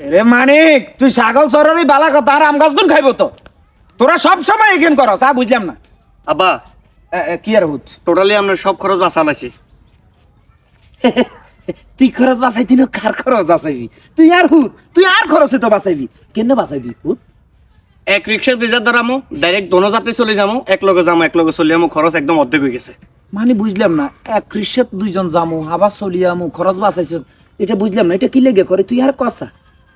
রে মানিক তুই ছাগল চড়ারই বালা কথা আর আম গাছ গুন খাইব তো। তোরা সব সময় এগেন করস আ বুঝলাম না। আব্বা কি আর হুত? টোটালি আপনার সব খরচ বাঁচা লাগছে তুই খরচ বাঁচাইতি না কার খরচ বাঁচাইবি? তুই আর হুত তুই আর খরচে তো বাঁচাইবি। কেন বাঁচাইবি হুত? এক রিক্সা দুই হাজার ধরামো ডাইরেক্ট দোনো যাত্রী চলে যাব এক লগে যাব এক লগে চলে যাব খরচ একদম অর্ধেক হয়ে গেছে। মানে বুঝলাম না এক কৃষক দুইজন জামু আবার চলিয়ামু খরচ বাঁচাইছ এটা বুঝলাম না এটা কি লেগে করে? তুই আর কসা?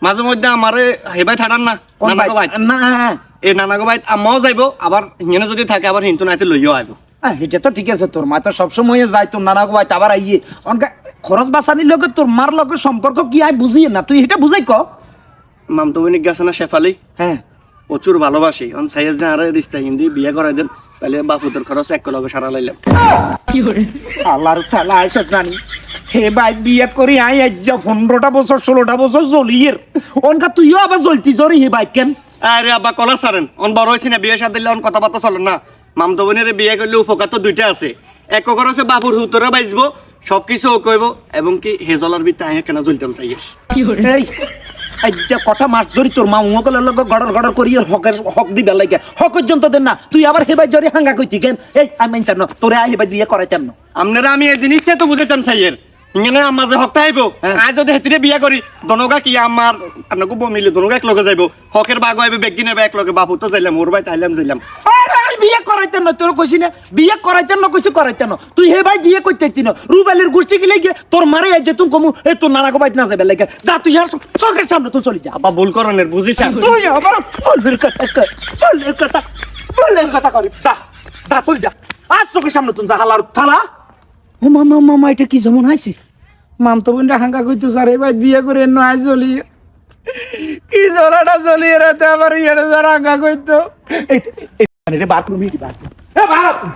মাঝে মধ্যে আমারে হেবাই থাড়ান না কোন নানাগো ভাই? ভাই না এই নানাগো ভাই আম্মাও যাইবো আবার হিনে যদি থাকে আবার হিন্তু নাইতে লইও আইব এটা তো ঠিক আছে তোর মা তো সবসময় যায় তোর নানা গোয়াই আবার আইয়ে। অনকা খরচ বাঁচানির লগে তোর মার লগে সম্পর্ক কি আই বুঝিয়ে না তুই এটা বুঝাই ক। মামতো বইনিক গেছে না শেফালি? হ্যাঁ প্রচুর ভালোবাসি অন যে আরে রিস্তা হিন্দি বিয়ে করাই দেন তাহলে বাপুদের খরচ এক লগে সারা লাইলাম আল্লাহর তালা এসব জানি। হে ভাই বিয়ে করি আই আজ পনেরোটা বছর ষোলোটা বছর জ্বলিয়ের অনকা তুইও আবার জ্বলতি জরি হে ভাই কেন? আরে আব্বা কলা সারেন। অন বড় হয়েছে না বিয়ে সাথে অন কথাবার্তা চলে না। মামতো বোনের বিয়ে করলে উপকার তো দুইটা আছে। এক কখন আছে বাবুর হুতরে বাইজবো সবকিছু ও কইব এবং কি হেজলার ভিতরে আইয়া কেন জ্বলতাম চাইয়েস এই আজ কটা মাস ধরি তোর মা উঙ্গলের লগে গড়র গড়র করি হকের হক দিবে লাগে হক পর্যন্ত দেন না তুই আবার হেবাই জরি হাঙ্গা কইতি কেন? এই আমি জান তোরে আই হেবাই দিয়ে করাইতাম না। আপনারা আমি এই জিনিসটা তো বুঝাইতাম চাইয়ের। ইংনে আমার যে হকটা হ্যাঁ। আইব আজ যদি হেতিরে বিয়া করি দনগা কি আমার আপনাকে বমিলে দনগা এক লগে যাইব। হকের বাগ আইবে বেগি নেবে একলগে বাপু তো যাইলাম ওর ভাই তাইলাম যাইলাম। বিয়ে করাইতে না তোর কইছি না? বিয়ে করাইতে না কইছি করাইতে না তুই হে ভাই বিয়ে করতে তিন রুবালের গোষ্ঠী গিলে গিয়ে তোর মারে আই যে তুই কমু এ তোর নানা গো বাইত না যাবে লাগে যা তুই আর চোখের সামনে তো চলি যা। বাবা ভুল করনের বুঝিস তুই আমার ফুলের কথা ফুলের কথা ফুলের কথা করি যা যা তুই যা। আজ চোখের সামনে তুই যা হালার থালা ও মামা মামা এটা কি যেমন হাইছে মাম তো বোনটা হাঙ্গা কইতো স্যার এবার বিয়ে করে নয় চলি কি জলাটা চলিয়ে রাতে আবার ইয়ে হাঙ্গা কইতো এই এই- বাথরুম বাথরুম বাথরুম